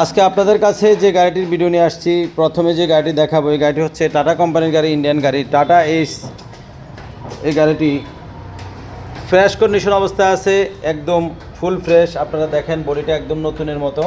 আজকে আপনাদের কাছে যে গাড়িটির ভিডিও নিয়ে আসছি, প্রথমে যে গাড়িটি দেখাবো, এই গাড়িটি হচ্ছে টাটা কোম্পানির গাড়ি ইন্ডিয়ান গাড়ি। টাটা এইস এই গাড়িটি ফ্রেশ কন্ডিশন অবস্থায় আছে, একদম ফুল ফ্রেশ আপনারা দেখেন বডিটা একদম নতুনের মতো।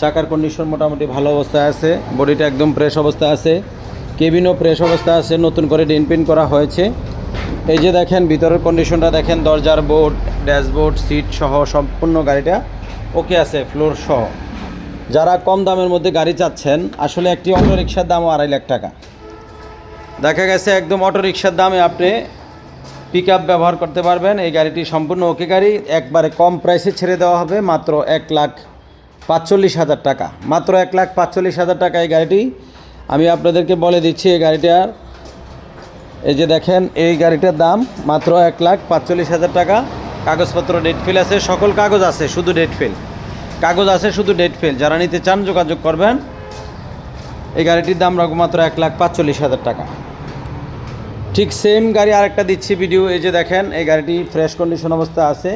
চাকার কন্ডিশন মোটামুটি ভালো অবস্থায় আছে বডিটা একদম ফ্রেশ অবস্থায় আছে। কেবিনও ফ্রেশ অবস্থায় আছে, নতুন করে ডিন পিন করা হয়েছে। এই যে দেখেন, ভিতরের কন্ডিশনটা দেখেন, দরজার বোর্ড ড্যাশবোর্ড সিট সহ সম্পূর্ণ গাড়িটা ওকে আছে ফ্লোর সহ। যারা কম দামের মধ্যে গাড়ি চাচ্ছেন, আসলে একটি অটো রিক্সার দামও আড়াই লাখ টাকা। দেখা গেছে একদম অটো রিক্সার দামে আপনি পিক ব্যবহার করতে পারবেন। এই গাড়িটি সম্পূর্ণ ওকে গাড়ি। একবারে কম প্রাইসে ছেড়ে দেওয়া হবে, মাত্র এক লাখ পাঁচচল্লিশ হাজার টাকা। মাত্র এক লাখ পাঁচচল্লিশ হাজার টাকা এই গাড়িটি। আমি আপনাদেরকে বলে দিচ্ছি, এই গাড়িটার এই যে দেখেন, এই গাড়িটার দাম মাত্র এক লাখ পাঁচচল্লিশ হাজার টাকা। কাগজপত্র ডেট ফিল আছে, সকল কাগজ আছে, শুধু ডেট ফিল। কাগজ আছে, শুধু ডেট ফেল যারা নিতে চান, যোগাযোগ করবেন। এই গাড়িটির দাম রাখব মাত্র এক লাখ পাঁচচল্লিশ হাজার টাকা। ঠিক সেম গাড়ি আরেকটা দিচ্ছি ভিডিও এই যে দেখেন, এই গাড়িটি ফ্রেশ কন্ডিশন অবস্থা আছে।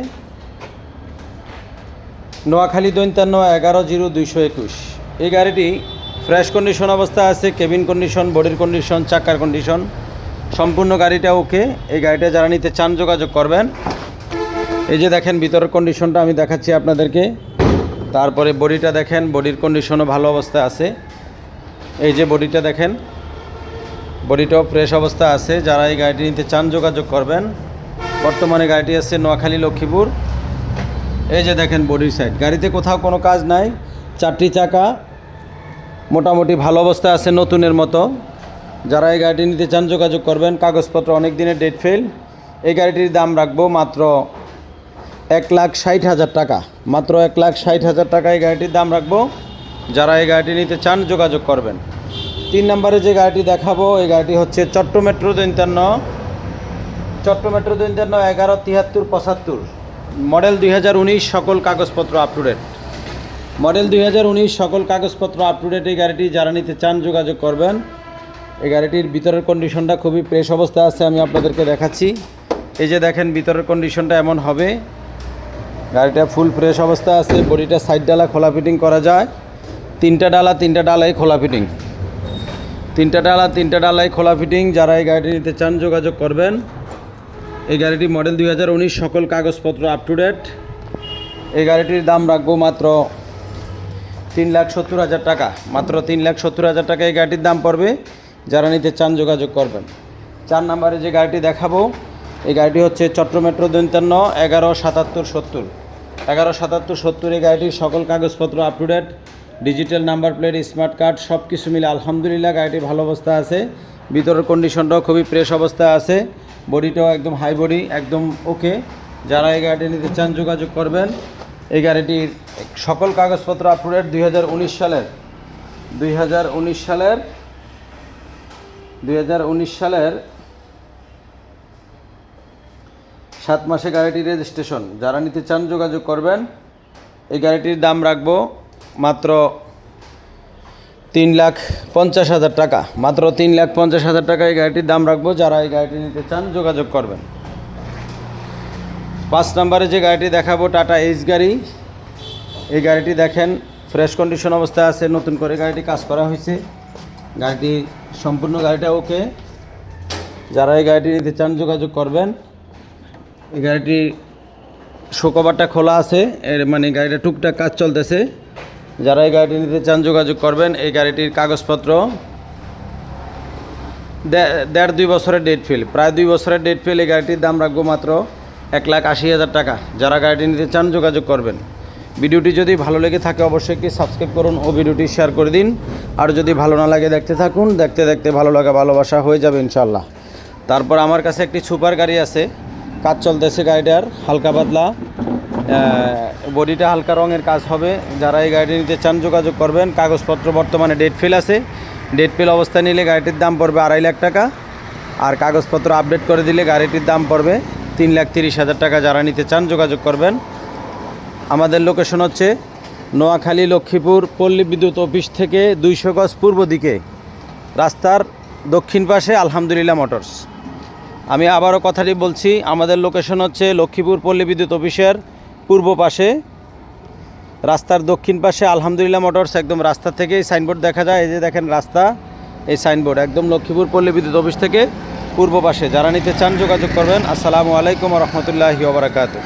নোয়াখালী দৈন্তান্ন এগারো জিরো দুইশো একুশ। এই গাড়িটি ফ্রেশ কন্ডিশন অবস্থা আছে কেবিন কন্ডিশন বডির কন্ডিশন চাকার কন্ডিশন সম্পূর্ণ গাড়িটা ওকে এই গাড়িটা যারা নিতে চান, যোগাযোগ করবেন। এই যে দেখেন, ভিতরের কন্ডিশনটা আমি দেখাচ্ছি আপনাদেরকে। তারপরে বডিটা দেখেন, বডির কন্ডিশনও ভালো অবস্থায় আছে। এই যে বডিটা দেখেন, বডিটাও ফ্রেশ অবস্থা আছে। যারা এই গাড়িটি নিতে চান, যোগাযোগ করবেন। বর্তমানে গাড়িটি আছে নোয়াখালী লক্ষ্মীপুর। এই যে দেখেন, বডির সাইড গাড়িতে কোথাও কোনো কাজ নাই। চারটি চাকা। মোটামুটি ভালো অবস্থায় আছে, নতুনের মতো। যারা এই গাড়িটি নিতে চান, যোগাযোগ করবেন। কাগজপত্র অনেক দিনের ডেট ফেল এই গাড়িটির দাম রাখব মাত্র এক লাখ ষাট হাজার টাকা। মাত্র এক লাখ ষাট হাজার টাকা এই গাড়িটির দাম রাখব। যারা এই গাড়িটি নিতে চান, যোগাযোগ করবেন। তিন নম্বরে যে গাড়িটি দেখাবো, এই গাড়িটি হচ্ছে চট্ট মেট্রো দৈন্তান্ন। চট্ট মেট্রো দৈন্তান্ন এগারো তিয়াত্তর পঁচাত্তর। মডেল দুই হাজার উনিশ, সকল কাগজপত্র আপ টু ডেট মডেল দুই হাজার উনিশ, সকল কাগজপত্র আপ টু ডেট এই গাড়িটি। যারা নিতে চান, যোগাযোগ করবেন। এই গাড়িটির ভিতরের কন্ডিশনটা খুবই ফ্রেশ অবস্থায় আছে, আমি আপনাদেরকে দেখাচ্ছি। এই যে দেখেন, ভিতরের কন্ডিশনটা এমন হবে। গাড়িটা ফুল ফ্রেশ অবস্থা আছে, বডিটা সাইড ডালা খোলা ফিটিং করা যায়। তিনটা ডালা, তিনটা ডালাই খোলা ফিটিং তিনটা ডালা, তিনটা ডালাই খোলা ফিটিং যারা এই গাড়িটি নিতে চান যোগাযোগ করবেন। এই গাড়িটি মডেল দুই হাজার উনিশ সকল কাগজপত্র আপ টু ডেট এই গাড়িটির দাম রাখব মাত্র তিন লাখ সত্তর হাজার টাকা। মাত্র তিন লাখ সত্তর হাজার টাকা এই গাড়িটির দাম পড়বে। যারা নিতে চান যোগাযোগ করবেন। চার নম্বরে যে গাড়িটি দেখাবো, এই গাড়িটি হচ্ছে চট্ট মেট্রো দৈন্তান্ন এগারো সাতাত্তর সত্তর। এগারো, সাতাত্তর, সত্তর এই গাড়িটির সকল কাগজপত্র up to date digital number plate smart card সব কিছু মিলে আলহামদুলিল্লাহ গাড়িটি ভালো অবস্থা আছে। ভিতরের কন্ডিশনটাও খুবই ফ্রেশ অবস্থায় আছে। বডিটাও একদম হাই বডি একদম ওকে যারা এই গাড়িটি নিতে চান, যোগাযোগ করবেন। এই গাড়িটির সকল কাগজপত্র আপ টু ডেট দুই হাজার উনিশ সালের। দুই হাজার উনিশ সালের, দুই হাজার উনিশ সালের সাত মাসে গাড়িটি রেজিস্ট্রেশন। যারা নিতে চান যোগাযোগ করবেন। এই গাড়িটির দাম রাখব মাত্র তিন লাখ পঞ্চাশ হাজার টাকা। মাত্র তিন লাখ পঞ্চাশ হাজার টাকা এই গাড়িটির দাম রাখব। যারা এই গাড়িটি নিতে চান যোগাযোগ করবেন। পাঁচ নম্বরে যে গাড়িটি দেখাবো, টাটা এইচ গাড়ি। এই গাড়িটি দেখেন, ফ্রেশ কন্ডিশন অবস্থায় আছে, নতুন করে গাড়িটি কাজ করা হয়েছে। গাড়িটি সম্পূর্ণ গাড়িটা ওকে। যারা এই গাড়িটি নিতে চান যোগাযোগ করবেন। এই গাড়িটি শোকবারটা খোলা আছে। এর মানে গাড়িটা টুকটাক কাজ চলতেছে। যারা এই গাড়িটি নিতে চান, যোগাযোগ করবেন। এই গাড়িটির কাগজপত্র দেড় দুই বছরের ডেট ফেল প্রায় দুই বছরের ডেট ফেল এই গাড়িটির দাম রাখব মাত্র এক লাখ আশি হাজার টাকা। যারা গাড়িটি নিতে চান, যোগাযোগ করবেন। ভিডিওটি যদি ভালো লেগে থাকে, অবশ্যই একটি সাবস্ক্রাইব করুন ও ভিডিওটি শেয়ার করে দিন। আর যদি ভালো না লাগে, দেখতে থাকুন। দেখতে দেখতে ভালো লাগা, ভালোবাসা হয়ে যাবে ইনশাল্লাহ তারপর আমার কাছে একটি সুপার গাড়ি আছে। কাজ চলতেছে গাড়িটার, হালকা পাতলা। বডিটা হালকা রঙের কাজ হবে। যারা এই গাড়িটি নিতে চান, যোগাযোগ করবেন। কাগজপত্র বর্তমানে ডেট ফেল আছে। ডেট ফেল অবস্থায় নিলে গাড়িটির দাম পড়বে আড়াই লাখ টাকা। আর কাগজপত্র আপডেট করে দিলে গাড়িটির দাম পড়বে তিন লাখ তিরিশ হাজার টাকা। যারা নিতে চান, যোগাযোগ করবেন। আমাদের লোকেশন হচ্ছে নোয়াখালী লক্ষ্মীপুর পল্লী বিদ্যুৎ অফিস থেকে দুইশো গজ পূর্ব দিকে। রাস্তার দক্ষিণ পাশে আলহামদুলিল্লাহ মোটরস। আমি আবারও কথাটি বলছি, আমাদের লোকেশন হচ্ছে লক্ষ্মীপুর পল্লী বিদ্যুৎ অফিসের পূর্ব পাশে। রাস্তার দক্ষিণ পাশে আলহামদুলিল্লাহ মোটরস একদম রাস্তা এই সাইনবোর্ড দেখা যায়। এই যে দেখেন রাস্তা, এই সাইনবোর্ড একদম লক্ষ্মীপুর পল্লী বিদ্যুৎ অফিস থেকে পূর্ব পাশে। যারা নিতে চান যোগাযোগ করবেন। আসসালামু আলাইকুম রহমতুল্লাহি ওবরাকাতু